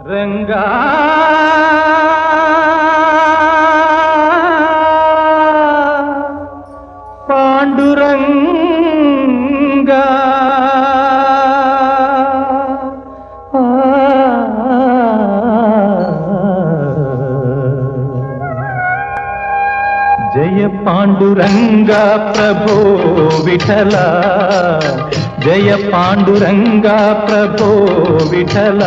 రంగా పాండురంగా జయ పాండురంగా ప్రభో విఠలా జయ పాండురంగా ప్రభో విఠల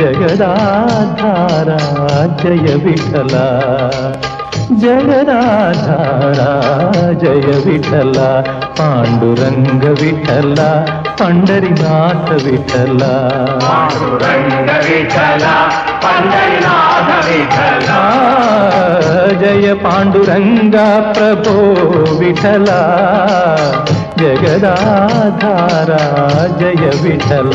జగదాధార జయ విఠలా. జగదాధార జయ విఠల పాండురంగ విఠల పండరినాథ విఠల పాండురంగ విఠల పండరినాథ విఠల జయ పాండురంగ ప్రభో విఠల జగదాధార జయ విఠల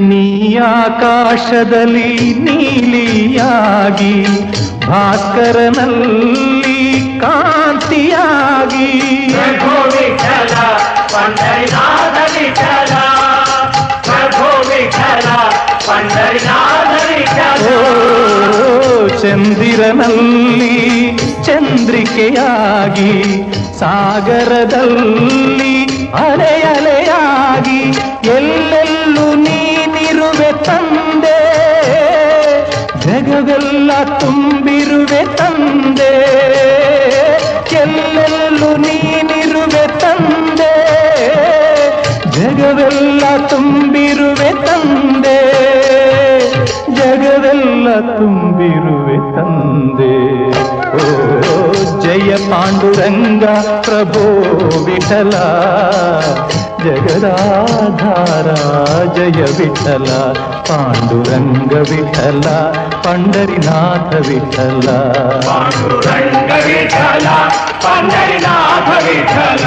ನೀಯಾಕಾಶದಲ್ಲಿ ನೀಲಿಯಾಗಿ ಭಾಸ್ಕರನಲ್ಲಿ ಕಾಂತಿಯಾಗಿ. ಚಂದಿರನಲ್ಲಿ ಚಂದ್ರಿಕೆಯಾಗಿ ಸಾಗರದಲ್ಲಿ ಅಲೆಯಲೆಯಾಗಿ ಎಲ್ಲ ಜಗವೆಲ್ಲ ತುಂಬಿರುವೆ ತಂದೆ ಎಲ್ಲೆಲ್ಲೂ ನೀನಿರುವೆ ತಂದೆ ಜಗವೆಲ್ಲ ತುಂಬಿರುವೆ ತಂದೆ ಜಗವೆಲ್ಲ ತುಂಬಿರುವೆ ತಂದೆ ಓ ಜಯ ಪಾಂಡುರಂಗ ಪ್ರಭೋ ವಿಠಲ జగదాధారా జయ విఠల పాండురంగ విఠల పండరినాథ విఠల పండరినాథ విఠల